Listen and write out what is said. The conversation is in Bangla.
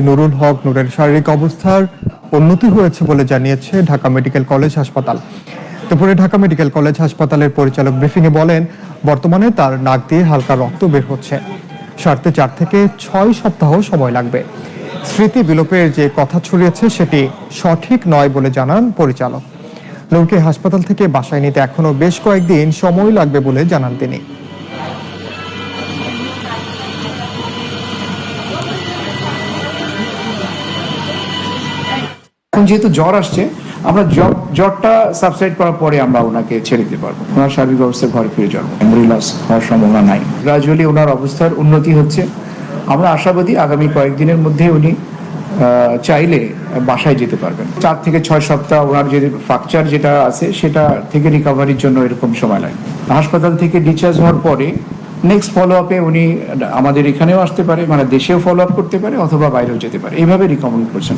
নুরুল হক নূরের শারীরিক অবস্থার উন্নতি হয়েছে বলে জানিয়েছে ঢাকা মেডিকেল কলেজ হাসপাতাল। দুপুরে ঢাকা মেডিকেল কলেজ হাসপাতালের পরিচালক ব্রিফিংয়ে বলেন, বর্তমানে তার নাক দিয়ে হালকা রক্ত বের হচ্ছে। সারতে চার থেকে ছয় সপ্তাহ সময় লাগবে। স্মৃতি বিলোপের যে কথা ছড়িয়েছে সেটি সঠিক নয় বলে জানান পরিচালক। নূরকে হাসপাতাল থেকে বাসায় নিতে এখনও বেশ কয়েকদিন সময় লাগবে বলে জানান তিনি। এখন যেহেতু জ্বর আসছে, আমরা জ্বরটা সাবসাইড করার পরে আমরা ওনাকে ছেড়ে দিতে পারব। ওনার শারীরিক অবস্থা ঘরে ফিরে যাব। লস হওয়ার সম্ভাবনা নাই। গ্রাজুয়ালি ওনার অবস্থার উন্নতি হচ্ছে। আমরা আশাবাদী আগামী কয়েকদিনের মধ্যে উনি চাইলে বাসায় যেতে পারবেন। চার থেকে ছয় সপ্তাহ ওনার যে ফ্র্যাকচার যেটা আছে, সেটা থেকে রিকভারির জন্য এরকম সময় লাগে। হাসপাতাল থেকে ডিসচার্জ হওয়ার পরে নেক্সট ফলো আপে উনি আমাদের এখানেও আসতে পারে মানে দেশেও ফলো আপ করতে পারে অথবা বাইরেও যেতে পারে। এইভাবে রিকমেন্ড করছেন